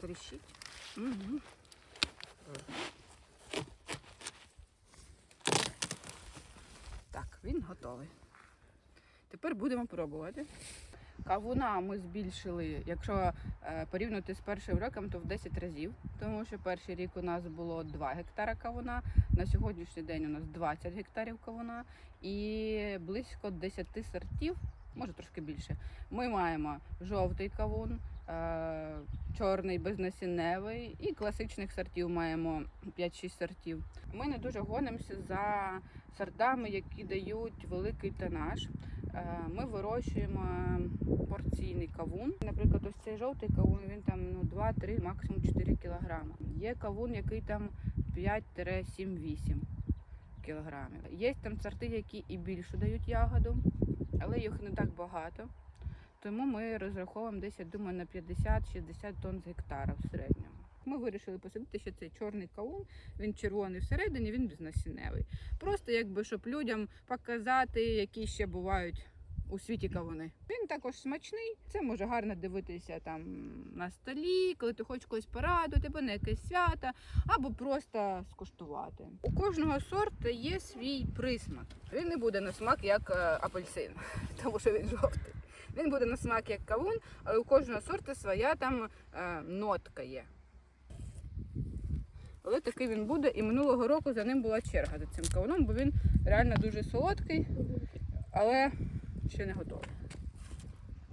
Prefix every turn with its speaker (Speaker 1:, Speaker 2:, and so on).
Speaker 1: тріщить. Угу. Так, він готовий. Тепер будемо пробувати. Кавуна ми збільшили, якщо е, порівняти з першим роком, то в 10 разів. Тому що перший рік у нас було 2 гектара кавуна, на сьогоднішній день у нас 20 гектарів кавуна і близько 10 сортів, може трошки більше. Ми маємо жовтий кавун, е, чорний безнасінневий і класичних сортів маємо 5-6 сортів. Ми не дуже гонимося за сортами, які дають великий тонаж. Е, Ми вирощуємо порційний кавун. Наприклад, ось цей жовтий кавун, він там ну 2-3, максимум 4 кілограми. Є кавун, який там 5-7-8 кілограмів. Є там сорти, які і більше дають ягоду, але їх не так багато. Тому ми розраховуємо десь, я думаю, на 50-60 тонн з гектара в середньому. Ми вирішили посадити ще цей чорний каун, він червоний всередині, він безнасінневий. Просто якби щоб людям показати, які ще бувають у світі кавуни. Він також смачний. Це може гарно дивитися там на столі, коли ти хочеш когось порадувати, або на якесь свято, або просто скуштувати. У кожного сорту є свій присмак. Він не буде на смак як е, апельсин, тому що він жовтий. Він буде на смак як кавун, але у кожного сорту своя там е, нотка є. Але такий він буде, і минулого року за ним була черга за цим кавуном, бо він реально дуже солодкий, але ще не готовий.